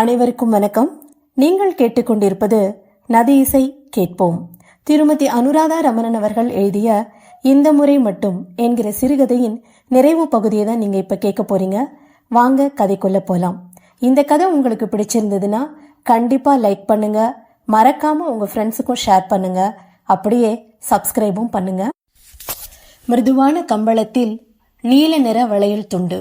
அனைவருக்கும் வணக்கம். நீங்கள் கேட்டுக்கொண்டிருப்பது நதி இசை கேட்போம். திருமதி அனுராதா ரமணன் அவர்கள் எழுதிய இந்த முறை மட்டும் என்கிற சிறுகதையின் நிறைவு பகுதியை தான் நீங்க இப்ப கேட்க போறீங்க. வாங்க கதைக்குள்ள போலாம். இந்த கதை உங்களுக்கு பிடிச்சிருந்ததுன்னா கண்டிப்பா லைக் பண்ணுங்க. மறக்காம உங்க ஃப்ரெண்ட்ஸுக்கும் ஷேர் பண்ணுங்க. அப்படியே சப்ஸ்கிரைபும் பண்ணுங்க. மிருதுவான கம்பளத்தில் நீல நிற வளையல் துண்டு.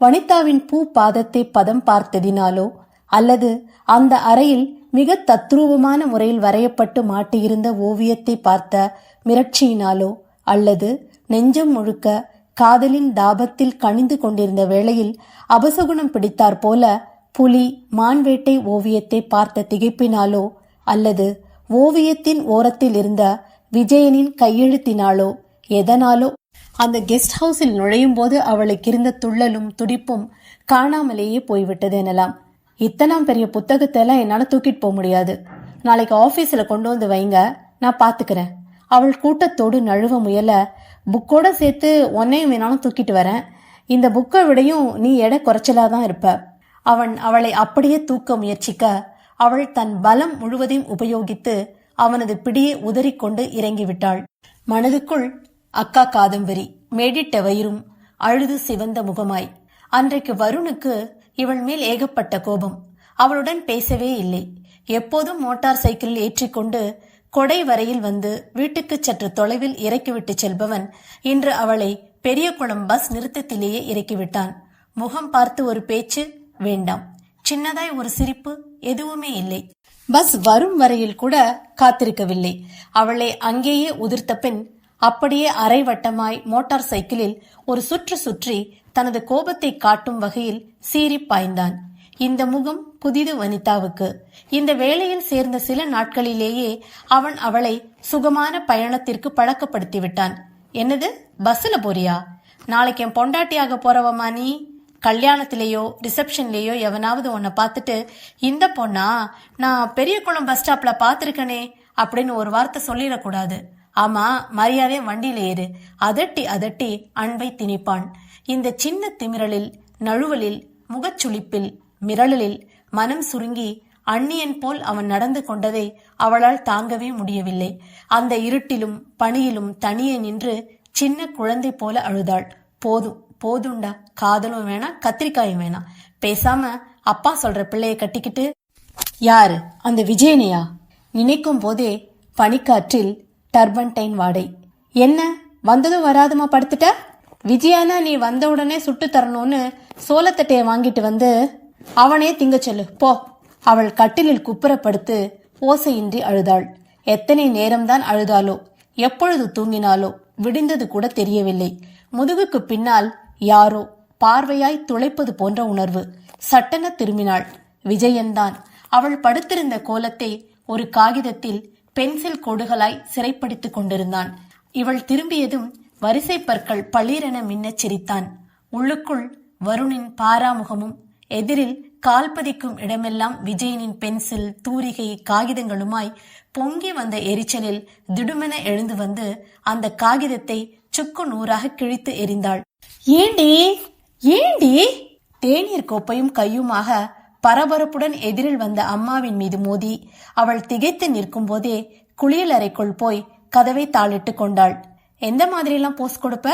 வனிதாவின் பூ பாதத்தை பதம் பார்த்ததினாலோ அல்லது அந்த அறையில் மிக தத்ரூபமான முறையில் வரையப்பட்டு மாட்டியிருந்த ஓவியத்தை பார்த்த மிரட்சியினாலோ அல்லது நெஞ்சம் முழுக்க காதலின் தாபத்தில் கனிந்து கொண்டிருந்த வேளையில் அபசகுணம் பிடித்தாற் போல புலி மான்வேட்டை ஓவியத்தை பார்த்த திகைப்பினாலோ அல்லது ஓவியத்தின் ஓரத்தில் இருந்த விஜயனின் கையெழுத்தினாலோ எதனாலோ அந்த கெஸ்ட் ஹவுஸில் நுழையும் போது அவளுக்கு இருந்த துள்ளலும் துடிப்பும் காணாமலேயே போய்விட்டது எனலாம். இத்தனாம் பெரிய புத்தகத்தை எல்லாம் என்னால தூக்கிட்டு போக முடியாது. நாளைக்கு ஆபீஸ்ல கொண்டு வந்து வைங்க நான் பாத்துக்கிறேன். அவள் கூட்டத்தோடு நழுவ முயல புக்கோட சேர்த்து உன்னையும் வேணாலும் தூக்கிட்டு வரேன். இந்த புக்கை விடையும் நீ எடை குறைச்சலாக தான் இருப்ப. அவன் அவளை அப்படியே தூக்க முயற்சிக்க அவள் தன் பலம் முழுவதையும் உபயோகித்து அவனது பிடியை உதறிக்கொண்டு இறங்கிவிட்டாள் மனதுக்குள் அக்கா காதம்பரி மேடிட்ட வயிறும் அழுது சிவந்த முகமாய். அன்றைக்கு வருணுக்கு இவள் மேல் ஏகப்பட்ட கோபம். அவளுடன் பேசவே இல்லை. எப்போதும் மோட்டார் சைக்கிளில் ஏற்றிக்கொண்டு கொடை வரையில் வந்து வீட்டுக்கு சற்று தொலைவில் இறக்கிவிட்டு செல்பவன் இன்று அவளை பெரிய குளம் பஸ் நிறுத்தத்திலேயே இறக்கிவிட்டான். முகம் பார்த்து ஒரு பேச்சு வேண்டாம். சின்னதாய் ஒரு சிரிப்பு எதுவுமே இல்லை. பஸ் வரும் வரையில் கூட காத்திருக்கவில்லை. அவளை அங்கேயே உதிர்த்த பின் அப்படியே அரைவட்டமாய் மோட்டார் சைக்கிளில் ஒரு சுற்று சுற்றி தனது கோபத்தை காட்டும் வகையில் சீறி பாய்ந்தான். இந்த முகம் புதிது வனிதாவுக்கு. இந்த வேலையில் சேர்ந்த சில நாட்களிலேயே அவன் அவளை சுகமான பயணத்திற்கு பழக்கப்படுத்தி விட்டான் என்னது? பஸ்ல போறியா? நாளைக்கு என் பொண்டாட்டியாக போறவமா நீ? கல்யாணத்திலேயோ ரிசப்ஷன்லேயோ எவனாவது உன்னை பார்த்துட்டு இந்த பொண்ணா நான் பெரியகுளம் பஸ் ஸ்டாப்ல பார்த்துருக்கனே அப்படின்னு ஒரு வார்த்தை சொல்லிடக்கூடாது. ஆமா மரியாதை வண்டியில ஏறு. அதட்டி அதட்டி அன்பை திணிப்பான். இந்த சின்ன திமிரலில் நழுவலில் முகச்சுளிப்பில் மிரளலில் மனம் சுருங்கி அந்நியன் போல் அவன் நடந்து கொண்டதை அவளால் தாங்கவே முடியவில்லை. அந்த இருட்டிலும் பனியிலும் தனியே நின்று சின்ன குழந்தை போல அழுதாள். போதும் போதுண்டா காதலும் வேணாம் கத்திரிக்காயும் வேணாம். பேசாம அப்பா சொல்ற பிள்ளைய கட்டிக்கிட்டு யாரு? அந்த விஜயனையா நினைக்கும் போதே பனிக்காற்றில் டர்பன்டைன் வாடை. என்ன? வந்ததும் வராதுமா படுத்துட்ட? விஜயானா நீ வந்த உடனே சுட்டு தரணும்னு சோளத்தட்டையை வாங்கிட்டு வந்து அவனே திங்க சொல்லு போ. அவள் கட்டிலில் குப்புறப்படுத்து ஓசையின்றி அழுதாள். எத்தனை நேரம்தான் அழுதாளோ எப்பொழுது தூங்கினாலோ விடிந்தது கூட தெரியவில்லை. முதுகுக்கு பின்னால் யாரோ பார்வையாய் துளைப்பது போன்ற உணர்வு. சட்டென திரும்பினாள். விஜயன்தான். அவள் படுத்திருந்த கோலத்தை ஒரு காகிதத்தில் பென்சில் கோடுகளாய் சிறைப்படுத்திக் கொண்டிருந்தான். இவள் திரும்பியதும் வரிசை பற்கள் பளீரென மின்னச் சிரித்தான் உள்ளுக்குள் வருணின் பாராமுகமும் எதிரில் கால்பதிக்கும் இடமெல்லாம் விஜயனின் பென்சில் தூரிகை காகிதங்களுமாய் பொங்கி வந்த எரிச்சலில் திடுமென எழுந்து வந்து அந்த காகிதத்தை சுக்கு நூறாக கிழித்து எறிந்தாள். ஏண்டி? ஏண்டி? தேநீர் கோப்பையும் கையுமாக பரபரப்புடன் எதிரில் வந்த அம்மாவின் மீது மோதி அவள் திகைத்து நிற்கும் போதே குளியலறைக்குள் போய் கதவை தாளிட்டு கொண்டாள். எந்த மாதிரியெல்லாம் போஸ்ட் கொடுப்ப?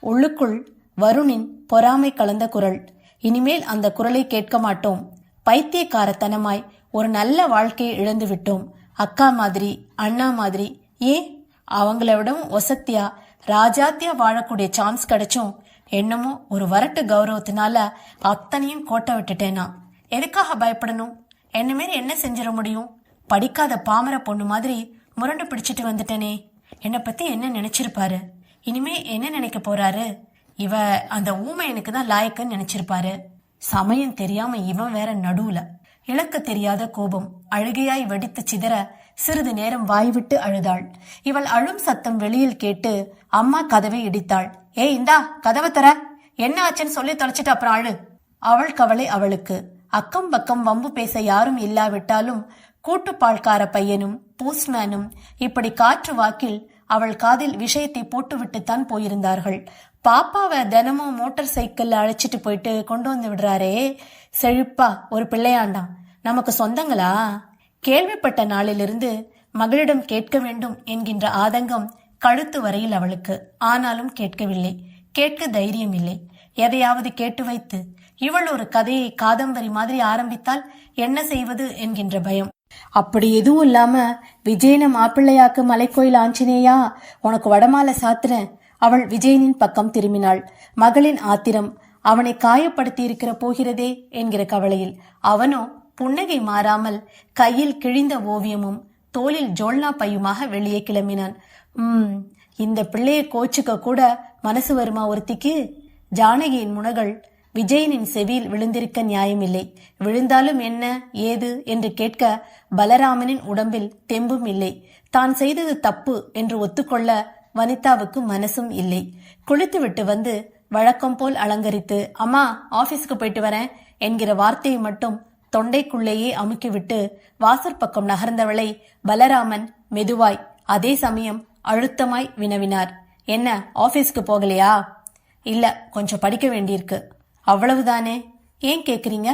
உள்ளுக்குள் வருணின் பொறாமை கலந்த குரல். இனிமேல் அந்த குரலை கேட்க மாட்டோம். பைத்தியக்காரத்தனமாய் ஒரு நல்ல வாழ்க்கையை இழந்து விட்டோம். அக்கா மாதிரி அண்ணா மாதிரி. ஏன்? அவங்கள விடவும் ஒசத்தியா ராஜாத்தியா வாழக்கூடிய சான்ஸ் கிடைச்சும். என்னமோ ஒரு வரட்டு கௌரவத்தினால அத்தனையும் கோட்டை விட்டுட்டேனா? எதுக்காக பயப்படணும்? என்ன மாரி என்ன செஞ்சிட முடியும்? படிக்காத பாமர பொண்ணு மாதிரி முரண்டு பிடிச்சிட்டு வந்துட்டேனே. என்னை பத்தி என்ன நினைச்சிருப்பாரு? இனிமே என்ன நினைக்க போறாரு? இவ அந்த ஊமை எனக்கு தான் லாயக்குன்னு நினைச்சிருப்பாரு. சமயம் தெரியாம இவன் வேற நடுவுல. இழக்க தெரியாத கோபம் அழுகையாய் வெடித்து சிதற சிறிது நேரம் வாய்விட்டு அழுதாள். இவள் அழும் சத்தம் வெளியில் கேட்டு அம்மா கதவை இடித்தாள். ஏய் இந்தா கதவை தர என்ன ஆச்சுன்னு சொல்லி தொலைச்சிட்டு அப்புறம் அழு. அவள் கவலை அவளுக்கு. அக்கம் பக்கம் வம்பு பேச யாரும் இல்லாவிட்டாலும் கூட்டுப்பாழ்கார பையனும் போஸ்ட்மேனும் இப்படி காற்று வாக்கில் அவள் காதில் விஷயத்தை போட்டுவிட்டுத்தான் போயிருந்தார்கள். பாப்பாவை தினமும் மோட்டார் சைக்கிள்ல அழைச்சிட்டு போயிட்டு கொண்டு வந்து விடுறாரே. செழிப்பா ஒரு பிள்ளையாண்டாம். நமக்கு சொந்தங்களா? கேள்விப்பட்ட நாளிலிருந்து மகளிடம் கேட்க வேண்டும் என்கின்ற ஆதங்கம் கழுத்து வரையில் அவளுக்கு. ஆனாலும் கேட்கவில்லை. கேட்க தைரியம் இல்லை. எதையாவது கேட்டு வைத்து இவள் ஒரு கதையை காதம்பரி மாதிரி ஆரம்பித்தால் என்ன செய்வது என்கின்ற பயம். அப்படி எதுவும் இல்லாம விஜயன மாப்பிள்ளையாக்கு மலைக்கோயில் ஆஞ்சநேயா உனக்கு வடமாலை சாத்துறேன். அவள் விஜயனின் பக்கம் திரும்பினாள். மகளின் ஆத்திரம் அவனை காயப்படுத்தி இருக்கிற போகிறதே என்கிற கவலையில். அவனோ புன்னகை மாறாமல் கையில் கிழிந்த ஓவியமும் தோளில் ஜோல்னா பையுமாக வெளியே கிளம்பினான். உம் இந்த பிள்ளையை கோச்சுக்க கூட மனசு வருமா ஒருத்திக்கு? ஜானகியின் முனகள் விஜயனின் செவியில் விழுந்திருக்க நியாயமில்லை. விழுந்தாலும் என்ன ஏது என்று கேட்க பலராமனின் உடம்பில் தெம்பும் இல்லை. தான் செய்தது தப்பு என்று ஒத்துக்கொள்ள வனிதாவுக்கு மனசும் இல்லை. குளித்துவிட்டு வந்து வழக்கம் போல் அலங்கரித்து அம்மா ஆபீஸ்க்கு போயிட்டு வரேன் என்கிற வார்த்தையை மட்டும் தொண்டைக்குள்ளேயே அமுக்கிவிட்டு வாசற்பக்கம் நகர்ந்தவளை பலராமன் மெதுவாய் அதே சமயம் அழுத்தமாய் வினவினார். என்ன ஆபீஸ்க்கு போகலையா? இல்ல கொஞ்சம் படிக்க வேண்டியிருக்கு. அவ்வளவுதானே? ஏன் கேக்குறீங்க?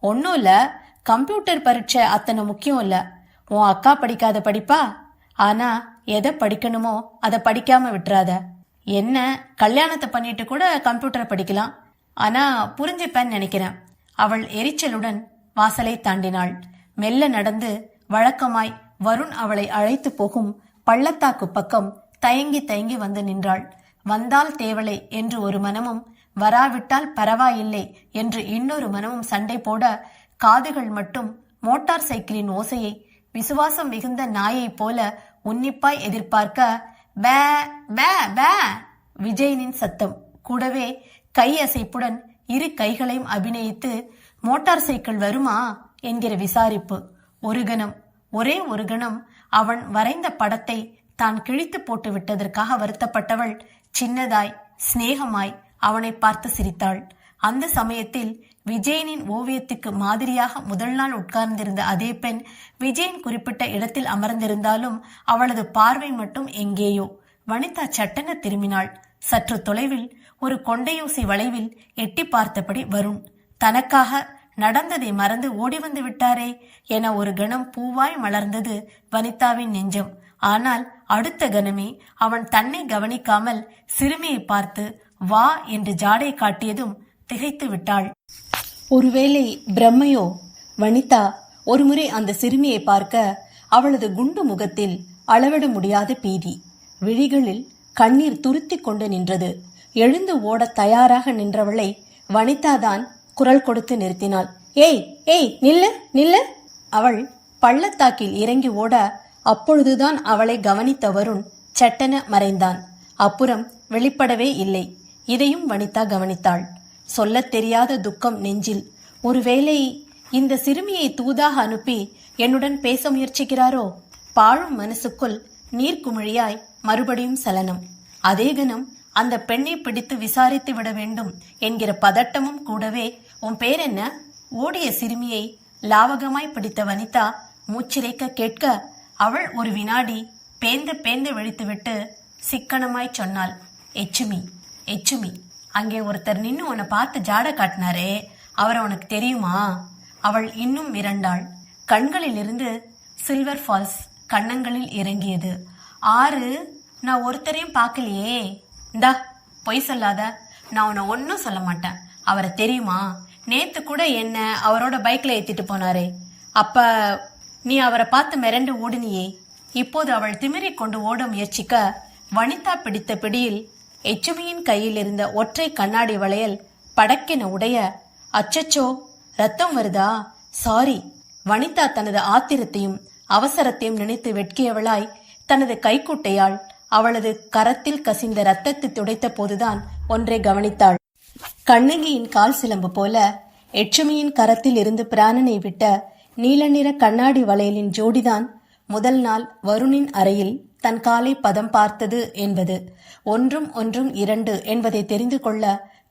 ஒன்றும் இல்ல. கம்ப்யூட்டர் பரீட்சை அத்தனை முக்கியம் இல்ல. உன் அக்கா படிக்காத படிப்பா? ஆனா எதை படிக்கணுமோ அதை படிக்காம விட்டுறாத. என்ன கல்யாணத்தை பண்ணிட்டு கூட கம்ப்யூட்டரை படிக்கலாம். ஆனா புரிஞ்சுப்பேன்னு நினைக்கிறேன். அவள் எரிச்சலுடன் வாசலை தாண்டினாள். மெல்ல நடந்து வழக்கமாய் வருண் அவளை அழைத்து போகும் பள்ளத்தாக்கு பக்கம் தயங்கி தயங்கி வந்து நின்றாள். வந்தால் தேவலை என்று ஒரு மனமும் வராவிட்டால் பரவாயில்லை என்று இன்னொரு மனமும் சண்டை போட காதுகள் மட்டும் மோட்டார் சைக்கிளின் ஓசையை விசுவாசம் மிகுந்த நாயைப் போல உன்னிப்பாய் எதிர்பார்க்க பே பே பே விஜயனின் சத்தம். கூடவே கை அசைப்புடன் இரு கைகளையும் அபிநயித்து மோட்டார் சைக்கிள் வருமா? என்கிற விசாரிப்பு. ஒரு கணம் ஒரே ஒரு கணம் அவன் வரைந்த படத்தை தான் கிழித்து போட்டு விட்டதற்காக வருத்தப்பட்டவள் சின்னதாய் சிநேகமாய் அவனை பார்த்து சிரித்தாள். அந்த சமயத்தில் விஜயனின் ஓவியத்துக்கு மாதிரியாக முதல் நாள் உட்கார்ந்திருந்த அதே பெண் விஜயன் குறிப்பிட்ட இடத்தில் அமர்ந்திருந்தாலும் அவளது பார்வை மட்டும் எங்கேயோ. வனிதா சட்டென திரும்பினாள். சற்று தொலைவில் ஒரு கொண்டையூசி வளைவில் எட்டி பார்த்தபடி வருண் தனக்காக நடந்ததை மறந்து ஓடி வந்து விட்டாரே என ஒரு கணம் பூவாய் மலர்ந்தது வனிதாவின் நெஞ்சம். ஆனால் அடுத்த கணமே அவன் தன்னை கவனிக்காமல் சிறுமியை பார்த்து வா என்று ஜாடை காட்டியதும் திகைத்து விட்டாள். ஒருவேளை பிரம்மையோ வனிதா ஒருமுறை அந்த சிறுமியை பார்க்க அவளது குண்டு முகத்தில் அளவிட முடியாத பீதி. விழிகளில் கண்ணீர் துருத்திக் கொண்டு நின்றது. எழுந்து ஓடத் தயாராக நின்றவளை வனிதாதான் குரல் கொடுத்து நிறுத்தினாள். ஏய் ஏய் நில்லு நில்லு! அவள் பள்ளத்தாக்கில் இறங்கி ஓட அப்பொழுதுதான் அவளை கவனித்த வருண் சட்டென மறைந்தான். அப்புறம் வெளிப்படவே இல்லை. இதையும் வனிதா கவனித்தாள். சொல்லத் தெரியாத துக்கம் நெஞ்சில். ஒருவேளை இந்த சிறுமியை தூதாக அனுப்பி என்னுடன் பேச முயற்சிக்கிறாரோ? பாழும் மனசுக்குள் நீர்க்குமிழியாய் மறுபடியும் சலனம். அதே கணம் அந்த பெண்ணை பிடித்து விசாரித்து விட வேண்டும் என்கிற பதட்டமும் கூடவே உன் பேர் என்ன ஓடிய சிறுமியை லாவகமாய் பிடித்த வனிதா மூச்சிறைக்க கேட்க அவள் ஒரு வினாடி பேந்து பேந்து விழித்துவிட்டு சிக்கனமாய் சொன்னாள். எச்சுமி. எச்சுமி. அங்கே ஒருத்தர் நின்னு உன்னை பார்த்து ஜாட காட்டினாரே அவரை உனக்கு தெரியுமா? அவள் இன்னும் மிரண்டாள். கண்களிலிருந்து சில்வர் ஃபால்ஸ் கண்ணங்களில் இறங்கியது. ஆறு நான் ஒருத்தரையும் பார்க்கலையே. இந்தா பொய் சொல்லாத. நான் உன்னை ஒன்றும் சொல்ல மாட்டேன். அவரை தெரியுமா? நேத்து கூட என்ன அவரோட பைக்ல ஏத்திட்டு போனாரே. அப்ப நீ அவரை பார்த்து மிரண்டு ஓடினியே. இப்போது அவள் திமிரிக் கொண்டு ஓட முயற்சிக்க வனிதா பிடித்த பிடியில் எச்சுமியின் கையில் இருந்த ஒற்றை கண்ணாடி வளையல் படக்கென உடைய அச்சச்சோ ரத்தம் வருதா? சாரி. வனிதா தனது ஆத்திரத்தையும் அவசரத்தையும் நினைத்து வெட்கியவளாய் தனது கைக்குட்டையால் அவளது கரத்தில் கசிந்த ரத்தத்தை துடைத்த போதுதான் ஒன்றை கவனித்தாள். கண்ணகியின் கால் சிலம்பு போல எச்சுமியின் கரத்தில் இருந்து பிராணனை விட்ட நீல நிற கண்ணாடி வளையலின் ஜோடிதான் முதல் நாள் வருணின் அறையில் தன் காலை பதம் பார்த்தது என்பது. ஒன்றும் ஒன்றும் இரண்டு என்பதை தெரிந்து கொள்ள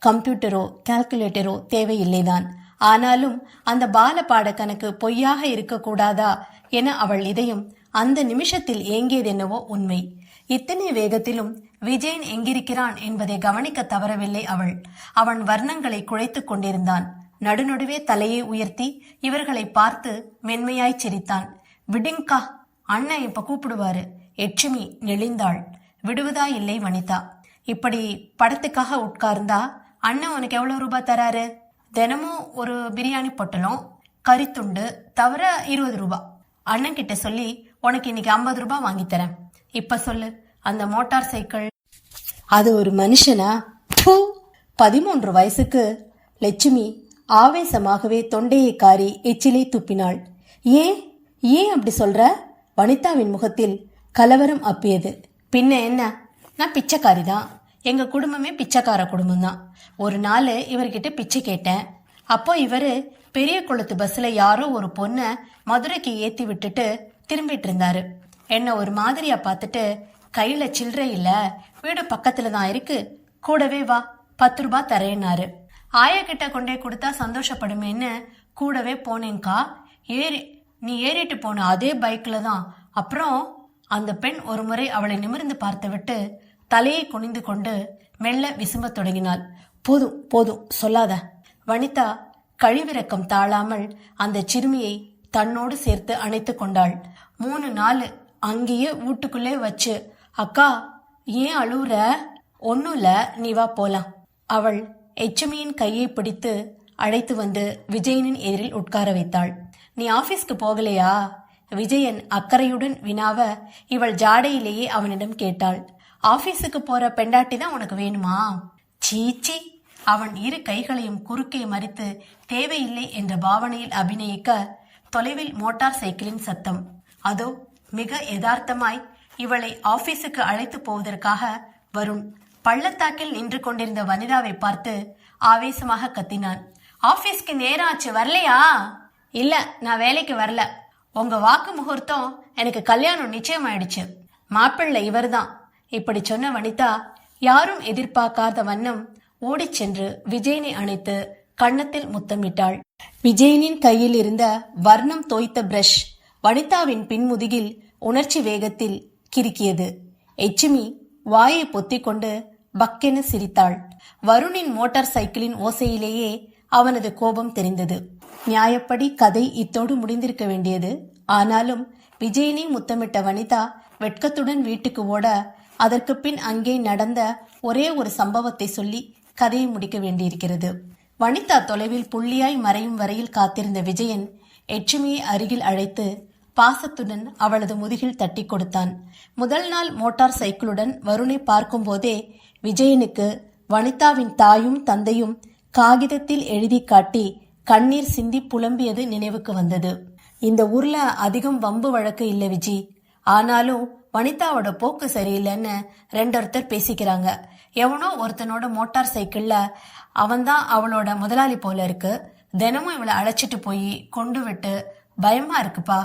கம்ப்யூட்டரோ கால்குலேட்டரோ தேவையில்லைதான். ஆனாலும் அந்த பால பாட கணக்கு பொய்யாக இருக்கக்கூடாதா என அவள் இதயம் அந்த நிமிஷத்தில் ஏங்கியதென்னவோ உண்மை. இத்தனை வேகத்திலும் விஜயன் எங்கிருக்கிறான் என்பதை கவனிக்க தவறவில்லை அவள். அவன் வர்ணங்களை குழைத்துக் கொண்டிருந்தான். நடுநடுவே தலையை உயர்த்தி இவர்களை பார்த்து மென்மையாய் சிரித்தான். விடுங்கா அண்ணன் இப்ப கூப்பிடுவாரு. எட்சுமி நெளிந்தாள். விடுவதா இல்லை வனிதா? இப்படி படத்துக்காக உட்கார்ந்தா அண்ணன் உனக்கு எவ்வளோ ரூபாய் தராரு? தினமும் ஒரு பிரியாணி பொட்டலும் கறித்துண்டு தவிர இருபது ரூபாய் அண்ணன் கிட்ட சொல்லி உனக்கு இன்னைக்கு ஐம்பது ரூபாய் வாங்கி தரேன். இப்ப சொல்லு அந்த மோட்டார் சைக்கிள். அது ஒரு மனுஷனா? பூ பதிமூன்று வயசுக்கு லட்சுமி ஆவேசமாகவே தொண்டையை காரி எச்சிலை துப்பினாள். ஏன்? ஏன் அப்படி சொல்ற? வனிதாவின் முகத்தில் கலவரம் அப்பியது. பின்ன என்ன? நான் பிச்சைக்காரி தான் எங்கள் குடும்பமே பிச்சைக்கார குடும்பம் தான் ஒரு நாள் இவர்கிட்ட பிச்சை கேட்டேன். அப்போ இவர் பெரிய குளத்து பஸ்ஸில் யாரோ ஒரு பொண்ணை மதுரைக்கு ஏற்றி விட்டுட்டு திரும்பிட்டு இருந்தாரு. என்னை ஒரு மாதிரியாக பார்த்துட்டு கையில் சில்லறை இல்லை வீடு பக்கத்தில் தான் இருக்கு. கூடவே வா பத்து ரூபா தரேன்னாரு. ஆயா கிட்ட கொண்டே கொடுத்தா சந்தோஷப்படுமேன்னு கூடவே போனேன்க்கா. ஏறி நீ ஏறிட்டு போன அதே பைக்கில் தான். அப்புறம் அந்த பெண் ஒருமுறை அவளை நிமிர்ந்து பார்த்துவிட்டு தலையை குனிந்து கொண்டு மெல்ல விசும்பத் தொடங்கினாள். போதும் போதும் சொல்லாத. வனிதா கழிவிறக்கம் தாழாமல் அந்த சிறுமியை தன்னோடு சேர்த்து அணைத்து கொண்டாள். மூணு நாள் அங்கேயே வீட்டுக்குள்ளே வச்சு அக்கா ஏன் அழுவுற? ஒன்னும் இல்ல நீ வா போலாம். அவள் எச்சமியின் கையை பிடித்து அழைத்து வந்து விஜயனின் எதிரில் உட்கார வைத்தாள். நீ ஆபீஸ்க்கு போகலையா? விஜயன் அக்கறையுடன் வினாவ இவள் ஜாடையிலேயே அவனிடம் கேட்டாள். ஆபீஸுக்கு போற பெண்டாட்டி தான் உனக்கு வேணுமா? சீச்சி அவன் இரு கைகளையும் குறுக்கே மறித்து தேவையில்லை என்ற பாவனையில் அபிநயிக்க தொலைவில் மோட்டார் சைக்கிளின் சத்தம். அதோ மிக யதார்த்தமாய் இவளை ஆபீஸுக்கு அழைத்து போவதற்காக வருண். பள்ளத்தாக்கில் நின்று கொண்டிருந்த வனிதாவை பார்த்து ஆவேசமாக கத்தினான். ஆபீஸ்க்கு நேரம் ஆச்சு வரலையா? இல்ல நான் வேலைக்கு வரல. உங்க வாக்கு முகூர்த்தம் எனக்கு கல்யாணம் நிச்சயம் ஆயிடுச்சு மாப்பிள்ளை இவர்தான். இப்படி சொன்ன வனிதா யாரும் எதிர்பார்க்காத வண்ணம் ஓடிச் சென்று விஜயனை அணைத்து கன்னத்தில் முத்தமிட்டாள். விஜயனின் கையில் இருந்த வர்ணம் தோய்த்த பிரஷ் வனிதாவின் பின்முதுகில் உணர்ச்சி வேகத்தில் கிறுக்கியது. எச்சுமி வாயை பொத்திக்கொண்டு பக்கென சிரித்தாள். வருணின் மோட்டார் சைக்கிளின் ஓசையிலேயே அவனது கோபம் தெரிந்தது. நியாயப்படி கதை இத்தோடு முடிந்திருக்க வேண்டியது. ஆனாலும் விஜயனை முத்தமிட்ட வனிதா வெட்கத்துடன் வீட்டுக்கு ஓட அதற்கு பின் அங்கே நடந்த ஒரே ஒரு சம்பவத்தை சொல்லி கதையை முடிக்க வேண்டியிருக்கிறது. வனிதா தொலைவில் புள்ளியாய் மறையும் வரையில் காத்திருந்த விஜயன் எச்சுமியை அருகில் அழைத்து பாசத்துடன் அவளது முதுகில் தட்டி கொடுத்தான். முதல் நாள் மோட்டார் சைக்கிளுடன் வருணை பார்க்கும்போதே விஜயனுக்கு வனிதாவின் தாயும் தந்தையும் காகிதத்தில் எழுதி காட்டி கண்ணீர் சிந்தி புலம்பியது நினைவுக்கு வந்தது. இந்த ஊர்ல அதிகம் வம்பு வழக்கு இல்ல விஜி. ஆனாலும் வனிதாவோட போக்கு சரியில்லைன்னு ரெண்டொருத்தர் பேசிக்கிறாங்க. எவனோ ஒருத்தனோட மோட்டார் சைக்கிள்ல அவன்தான் அவளோட முதலாளி போல இருக்கு. தினமும் இவளை அழைச்சிட்டு போய் கொண்டு விட்டு பயமா இருக்குப்பா.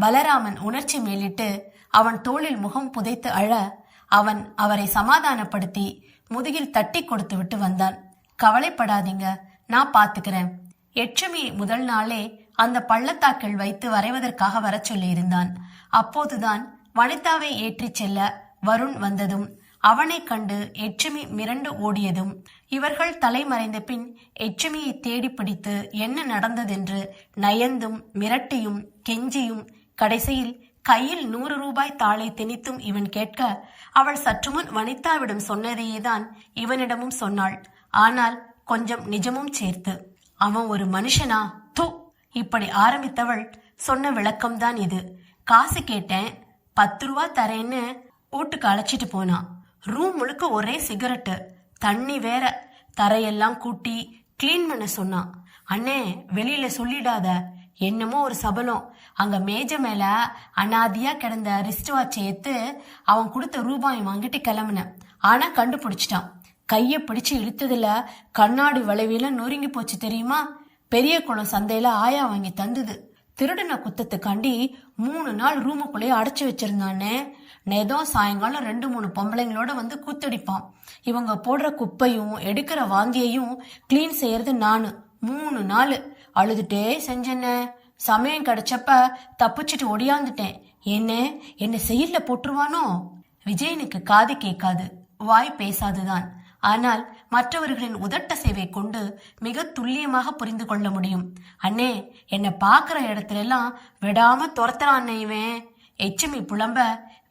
பலராமன் உணர்ச்சி மேலிட்டு அவன் தோளில் முகம் புதைத்து அழ அவன் அவரை சமாதானப்படுத்தி முதுகில் தட்டி கொடுத்து விட்டு வந்தான். கவலைப்படாதீங்க. நான் பாத்துக்கிறேன். எட்சுமி முதல் நாளே அந்த பள்ளத்தாக்கள் வைத்து வரைவதற்காக வரச் சொல்லியிருந்தான். அப்போதுதான் வனிதாவை ஏற்றிச் செல்ல வருண் வந்ததும் அவனைக் கண்டு எச்சுமி மிரண்டு ஓடியதும் இவர்கள் தலைமறைந்த பின் எச்சுமியை தேடி பிடித்து என்ன நடந்ததென்று நயந்தும் மிரட்டியும் கெஞ்சியும் கடைசியில் கையில் நூறு ரூபாய் தாளை திணித்தும் இவன் கேட்க அவள் சற்றுமுன் வனிதாவிடம் சொன்னதையேதான் இவனிடமும் சொன்னாள். ஆனால் கொஞ்சம் நிஜமும் சேர்த்து அவன் ஒரு மனுஷனா? தூ. இப்படி ஆரம்பித்தவள் சொன்ன விளக்கம்தான் இது. காசு கேட்டேன் பத்து ரூபா தரேன்னு வீட்டுக்கு அழைச்சிட்டு போனான் ரூம் முழுக்க ஒரே சிகரெட்டு தண்ணி வேற. தரையெல்லாம் கூட்டி க்ளீன் பண்ண சொன்னான் அண்ணே வெளியில சொல்லிடாத. என்னமோ ஒரு சபலம். அங்க மேஜ மேல அனாதியா கிடந்த ரிஸ்ட் வாட்சை எடுத்து அவன் கொடுத்த ரூபாய் வாங்கிட்டு கிளம்புனேன். ஆனா கண்டுபிடிச்சிட்டான். கைய பிடிச்சு இழுத்ததுல கண்ணாடி வளைவில நொறுங்கி போச்சு தெரியுமா? பெரிய குளம் சந்தையில ஆயா வாங்கி தந்தது. திருடின குத்தத்துக்காண்டி மூணு நாள் ரூமுக்குள்ளேயே அடைச்சு வச்சிருந்தானே. நேதம் சாயங்காலம் ரெண்டு மூணு பொம்பளைங்களோட வந்து கூத்தடிப்பான். இவங்க போடுற குப்பையும் எடுக்கிற வாந்தியையும் க்ளீன் செய்யறது நானு. மூணு நாள். அழுதுட்டே செஞ்சேனே. சமயம் கிடைச்சப்ப தப்பிச்சிட்டு ஒடியாந்துட்டேன். என்ன என்ன செயல்ல போட்டுருவானோ? விஜயனுக்கு காது கேட்காது. வாய் பேசாதுதான். ஆனால் மற்றவர்களின் உதட்ட சேவை கொண்டு மிக துல்லியமாக புரிந்து கொள்ள முடியும். அண்ணே என்னை பார்க்குற இடத்துல எல்லாம் விடாம துரத்துறான் அண்ணே இவன். எச்சுமி புலம்ப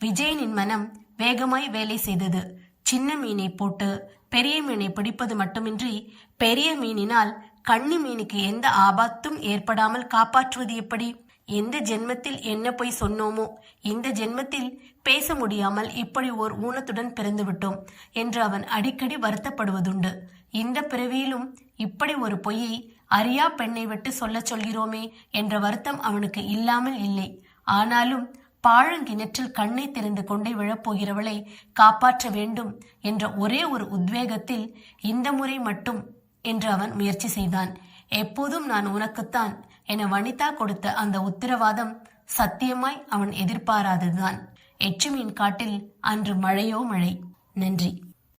விஜயனின் மனம் வேகமாய் வேலை செய்தது. சின்ன மீனை போட்டு பெரிய மீனை பிடிப்பது மட்டுமின்றி பெரிய மீனினால் கன்னி மீனுக்கு எந்த ஆபத்தும் ஏற்படாமல் காப்பாற்றுவது எப்படி? எந்த ஜென்மத்தில் என்ன போய் சொன்னோமோ இந்த ஜென்மத்தில் பேச முடியாமல் இப்படி ஓர் ஊனத்துடன் பிறந்துவிட்டோம் என்று அவன் அடிக்கடி வருத்தப்படுவதுண்டு. இந்த பிறவியிலும் இப்படி ஒரு பொய்யை அறியா பெண்ணை விட்டு சொல்லச் சொல்கிறோமே என்ற வருத்தம் அவனுக்கு இல்லாமல் இல்லை. ஆனாலும் பாழங்கிணற்றில் கண்ணை திறந்து கொண்டே விழப்போகிறவளை காப்பாற்ற வேண்டும் என்ற ஒரே ஒரு உத்வேகத்தில் இந்த முறை மட்டும் என்று அவன் முயற்சி செய்தான். எப்போதும் நான் உனக்குத்தான் என வனிதா கொடுத்த அந்த உத்தரவாதம் சத்தியமாய் அவன் எதிர்பாராததுதான். எச்சுமீன் காட்டில் அன்று மழையோ மழை. நன்றி.